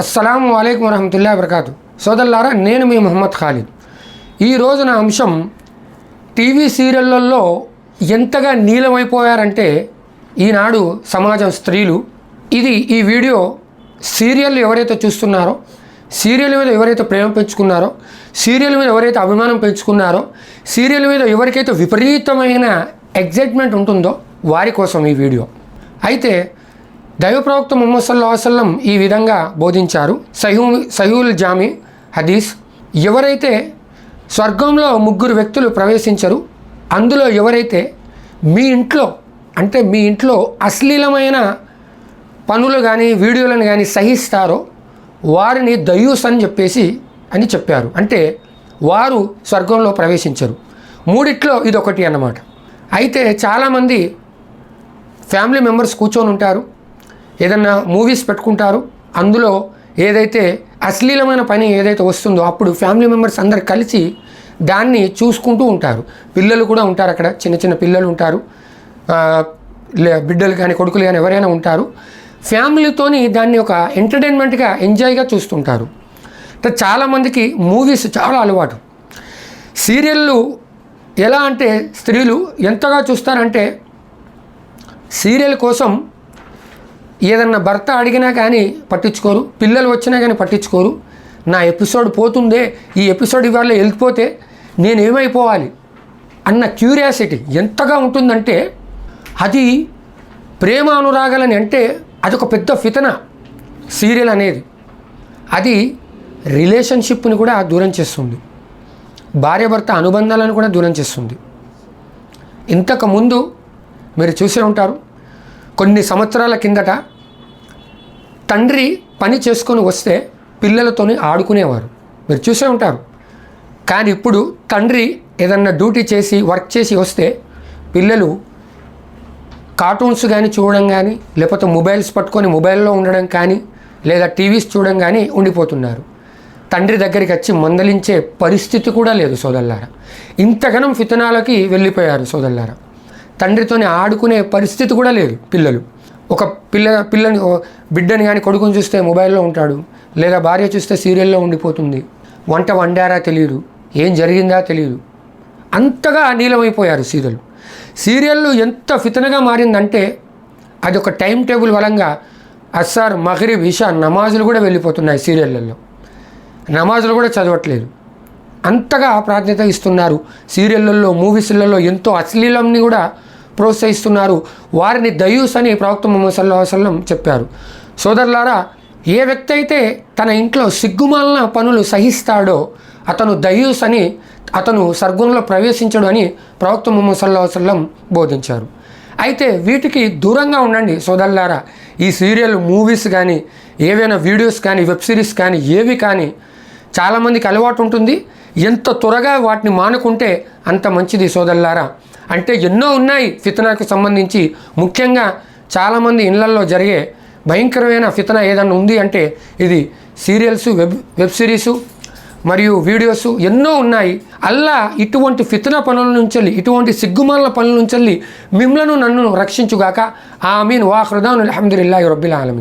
అస్సలం అయికం వరహమతుల్లా వరకాతు సోదల్లారా నేను మీ మొహమ్మద్ ఖాలిద్. ఈ రోజున అంశం టీవీ సీరియళ్ళలో ఎంతగా నీలమైపోయారంటే ఈనాడు సమాజం స్త్రీలు. ఇది ఈ వీడియో సీరియల్ ఎవరైతే చూస్తున్నారో సీరియల్ మీద ఎవరైతే ప్రేమ పెంచుకున్నారో సీరియల్ మీద ఎవరైతే అభిమానం పెంచుకున్నారో సీరియల్ మీద ఎవరికైతే విపరీతమైన ఎగ్జైట్మెంట్ ఉంటుందో వారి కోసం ఈ వీడియో. అయితే దైవ ప్రవక్త ముహమ్మద్ సల్లా వసల్లం ఈ విధంగా బోధించారు. సహూ సహూల్ జామి హదీస్ ఎవరైతే స్వర్గంలో ముగ్గురు వ్యక్తులు ప్రవేశించరు అందులో ఎవరైతే మీ ఇంట్లో అంటే మీ ఇంట్లో అశ్లీలమైన పనులు కానీ వీడియోలను కానీ సహిస్తారో వారిని దయూస్ అని చెప్పేసి అని చెప్పారు. అంటే వారు స్వర్గంలో ప్రవేశించరు. మూడిట్లో ఇది ఒకటి అన్నమాట. అయితే చాలామంది ఫ్యామిలీ మెంబర్స్ కూర్చొని ఉంటారు ఏదన్నా మూవీస్ పెట్టుకుంటారు అందులో ఏదైతే అశ్లీలమైన పని ఏదైతే వస్తుందో అప్పుడు ఫ్యామిలీ మెంబర్స్ అందరు కలిసి దాన్ని చూసుకుంటూ ఉంటారు. పిల్లలు కూడా ఉంటారు అక్కడ చిన్న చిన్న పిల్లలు ఉంటారు. లే- బిడ్డలు కానీ కొడుకులు కానీ ఎవరైనా ఉంటారు. ఫ్యామిలీతోని దాన్ని ఒక ఎంటర్టైన్మెంట్గా ఎంజాయ్గా చూస్తుంటారు. చాలామందికి మూవీస్ చాలా అలవాటు. సీరియళ్ళు ఎలా అంటే స్త్రీలు ఎంతగా చూస్తారంటే సీరియల్ కోసం ఏదన్నా భర్త అడిగినా కానీ పట్టించుకోరు పిల్లలు వచ్చినా కానీ పట్టించుకోరు. నా ఎపిసోడ్ పోతుందే ఈ ఎపిసోడ్ ఇవాళ వెళ్ళిపోతే నేను ఏమైపోవాలి అన్న క్యూరియాసిటీ ఎంతగా ఉంటుందంటే అది ప్రేమ అనురాగాలని అంటే అదొక పెద్ద ఫితన సీరియల్ అనేది. అది రిలేషన్షిప్ని కూడా దూరం చేస్తుంది. భార్యాభర్త అనుబంధాలను కూడా దూరం చేస్తుంది. ఇంతకు ముందు మీరు చూసే ఉంటారు కొన్ని సంవత్సరాల కిందట తండ్రి పని చేసుకొని వస్తే పిల్లలతోని ఆడుకునేవారు. మీరు చూసే ఉంటారు. కానీ ఇప్పుడు తండ్రి ఏదన్నా డ్యూటీ చేసి వర్క్ చేసి వస్తే పిల్లలు కార్టూన్స్ కానీ చూడడం కానీ లేకపోతే మొబైల్స్ పట్టుకొని మొబైల్లో ఉండడం కానీ లేదా టీవీస్ చూడడం కానీ ఉండిపోతున్నారు. తండ్రి దగ్గరికి వచ్చి మందలించే పరిస్థితి కూడా లేదు సోదల్లారా ఇంతగనం ఫితనాలకి వెళ్ళిపోయారు సోదల్లారా తండ్రితోని ఆడుకునే పరిస్థితి కూడా లేదు పిల్లలు. ఒక పిల్ల పిల్లని బిడ్డని కానీ కొడుకుని చూస్తే మొబైల్లో ఉంటాడు లేదా భార్య చూస్తే సీరియల్లో ఉండిపోతుంది. వంట వండారా తెలియదు ఏం జరిగిందా తెలియదు అంతగా నీలమైపోయారు సీరియల్. సీరియళ్ళు ఎంత ఫితనగా మారిందంటే అది ఒక టైం టేబుల్ వలంగా అస్సార్ మగరిబ్ ఇషా నమాజులు కూడా వెళ్ళిపోతున్నాయి సీరియళ్ళల్లో. నమాజులు కూడా చదవట్లేదు. అంతగా ప్రాధాన్యత ఇస్తున్నారు సీరియళ్ళల్లో మూవీస్లలో ఎంతో అశ్లీలంని కూడా ప్రోత్సహిస్తున్నారు. వారిని దయూస్ అని ప్రవక్త ముహమ్మద్ సల్లా వసల్లం చెప్పారు. సోదరులారా ఏ వ్యక్తి అయితే తన ఇంట్లో సిగ్గుమాలిన పనులు సహిస్తాడో అతను దయూస్ అని అతను సర్గుణంలో ప్రవేశించడు అని ప్రవక్త ముహమ్మద్ సల్లా వసల్లం బోధించారు. అయితే వీటికి దూరంగా ఉండండి సోదరులారా. ఈ సీరియల్ మూవీస్ కానీ ఏవైనా వీడియోస్ కానీ వెబ్ సిరీస్ కానీ ఏవి కానీ చాలామందికి అలవాటు ఉంటుంది. ఎంత త్వరగా వాటిని మానుకుంటే అంత మంచిది సోదరులారా. అంటే ఎన్నో ఉన్నాయి ఫితనాకు సంబంధించి. ముఖ్యంగా చాలామంది ఇళ్ళల్లో జరిగే భయంకరమైన ఫితన ఏదన్నా ఉంది అంటే ఇది సీరియల్స్ వెబ్ వెబ్ సిరీసు మరియు వీడియోస్ ఎన్నో ఉన్నాయి. అల్లా ఇటువంటి ఫితన పనుల నుంచి ఇటువంటి సిగ్గుమాల పనుల నుంచి మిమ్మలను నన్ను రక్షించుగాక. ఆమీన్. వాహృదాన్ అల్హమ్దుల్లాహి రబ్బిల్ ఆలమీ